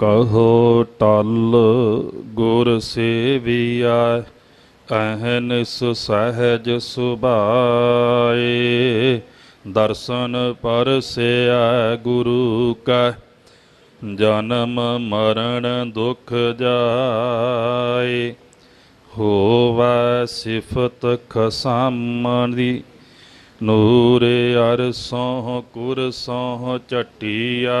ਕਹੋ ਟਲ ਗੁਰ ਸੇਵੀਆ ਅਹਨਿਸ ਸਹਿਜ ਸੁਭਾਏ। ਦਰਸ਼ਨ ਪਰਸਿਆ ਗੁਰੂ ਕਾ, ਜਨਮ ਮਰਨ ਦੁਖ ਜਾਏ। ਹੋਵੈ ਸਿਫਤ ਖਸਮ ਦੀ ਨੂਰੇ ਅਰਸੋਂ ਕੁਰਸੋਂ ਚਟਿਆ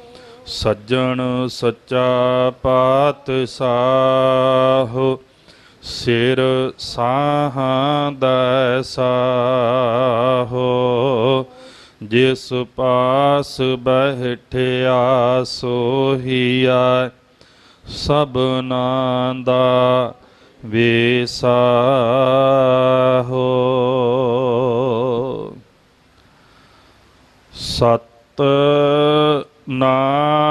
ਸੱਜਣ ਸੱਚਾ ਪਾਤਸ਼ਾਹ, ਸਿਰ ਸਾਹਾਂ ਦਾ ਸਾਹੋ। ਜਿਸ ਪਾਸ ਬਹਿਠਿਆ ਸੋਹੀਆ ਸਭਨਾ ਦਾ ਵਿਸਾਹੋ ਸਤ ਨਾ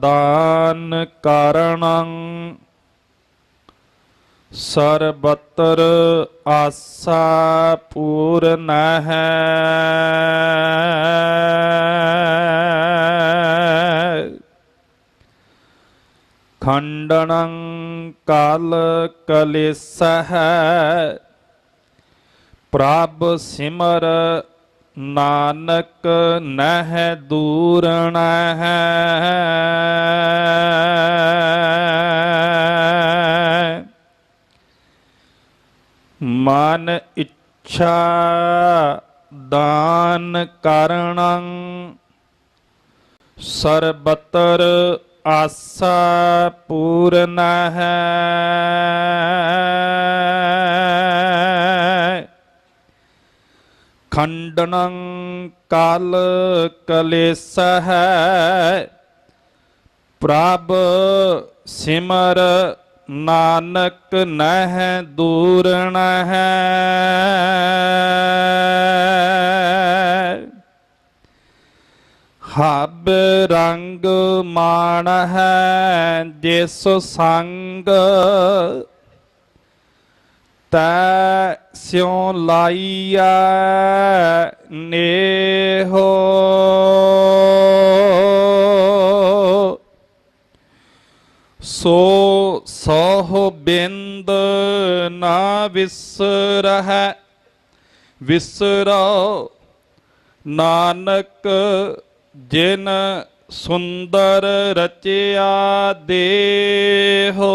ਦਾਨ ਕਾਰਣੰ ਸਰਬਤਰ ਆਸਾ ਪੂਰਨ ਹੈ। ਖੰਡਨੰ ਕਾਲ ਕਲੇਸਹ ਪ੍ਰਭ ਸਿਮਰ ਨਾਨਕ ਨਹਿ ਦੂਰਣ ਹੈ। ਮਨ ਇੱਛਾ ਦਾਨ ਕਰਣੰ ਸਰਬਤਰ ਆਸਾ ਪੂਰਨ ਹੈ। ਖੰਡਨੰ ਕਾਲ ਹੈ ਪ੍ਰਭ ਸਿਮਰ ਨਾਨਕ ਨਹਿ ਦੂਰਣ ਹੈ ਹਬ ਰੰਗ ਮਾਣ ਹੈ ਜਿਸ ਸੰਗ ਤੈ ਸਿਉ ਲਾਈਐ ਨੇਹੋ। ਸੋ ਸੋਹ ਬਿੰਦ ਨਾ ਵਿਸਰਹਿ ਵਿਸਰੋ ਨਾਨਕ ਜਿਨ ਸੁੰਦਰ ਰਚਿਆ ਦੇਹੋ।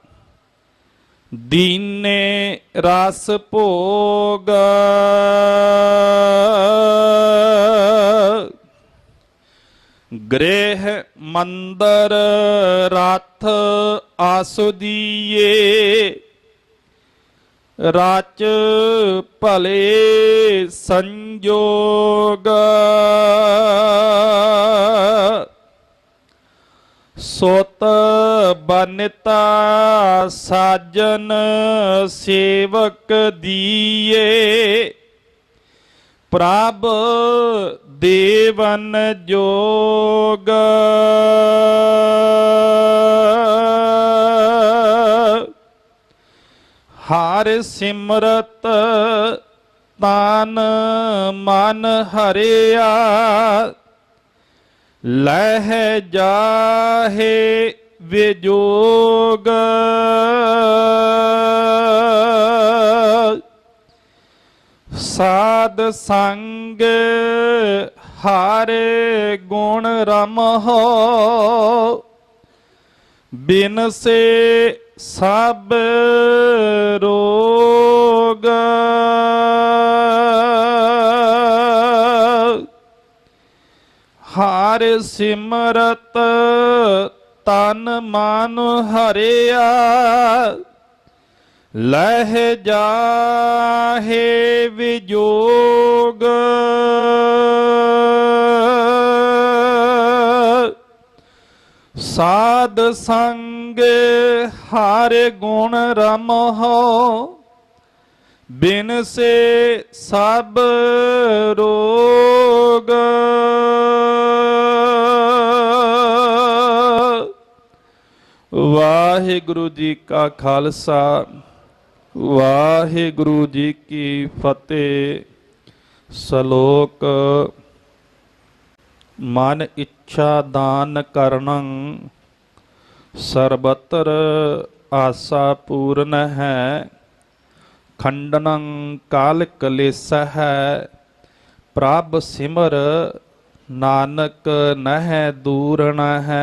ਦੀਨੇ ਰਸ ਭੋਗ। ਗ੍ਰਹਿ ਮੰਦਰ ਰਥ ਆਸੁਦੀਏ। ਰਚ ਭਲੇ ਸੰਜੋਗ। ਸੁਤ ਬਨਤਾ ਸਾਜਨ ਸੇਵਕ ਦੀਏ। ਪ੍ਰਭ ਦੇਵਨ ਜੋਗ। ਹਰ ਸਿਮਰਤ ਤਾਨ ਮਨ ਹਰਿਆ। ਲਹਿ ਜਾਹੇ ਵਿਜੋਗ। ਸਾਧ ਸੰਗ ਹਾਰੇ ਗੁਣ ਰਮਹੁ। ਬਿਨ ਸੇ ਸਭ ਰੋਗ। ਹਰ ਸਿਮਰਤ ਤਨ ਮਨ ਹਰਿਆ, ਲਹਿ ਜਾਹੇ ਵਿਜੋਗ। ਸਾਧ ਸੰਗ ਹਰ ਗੁਣ ਰਮਹੁ, ਬਿਨ ਸੇ ਸਭ ਰੋਗ। ਵਾਹਿਗੁਰੂ ਜੀ ਕਾ ਖਾਲਸਾ, ਵਾਹਿਗੁਰੂ ਜੀ ਕੀ ਫਤਿਹ। ਸ਼ਲੋਕ, ਮਨ ਇੱਛਾ ਦਾਨ ਕਰਨੰ, ਸਰਬਤਰ ਆਸਾ ਪੂਰਨ ਹੈ। ਖੰਡਨੰ ਕਾਲ ਕਲੇਸ ਹੈ ਪ੍ਰਭ ਸਿਮਰ ਨਾਨਕ ਨਹਿ ਦੂਰਣ ਹੈ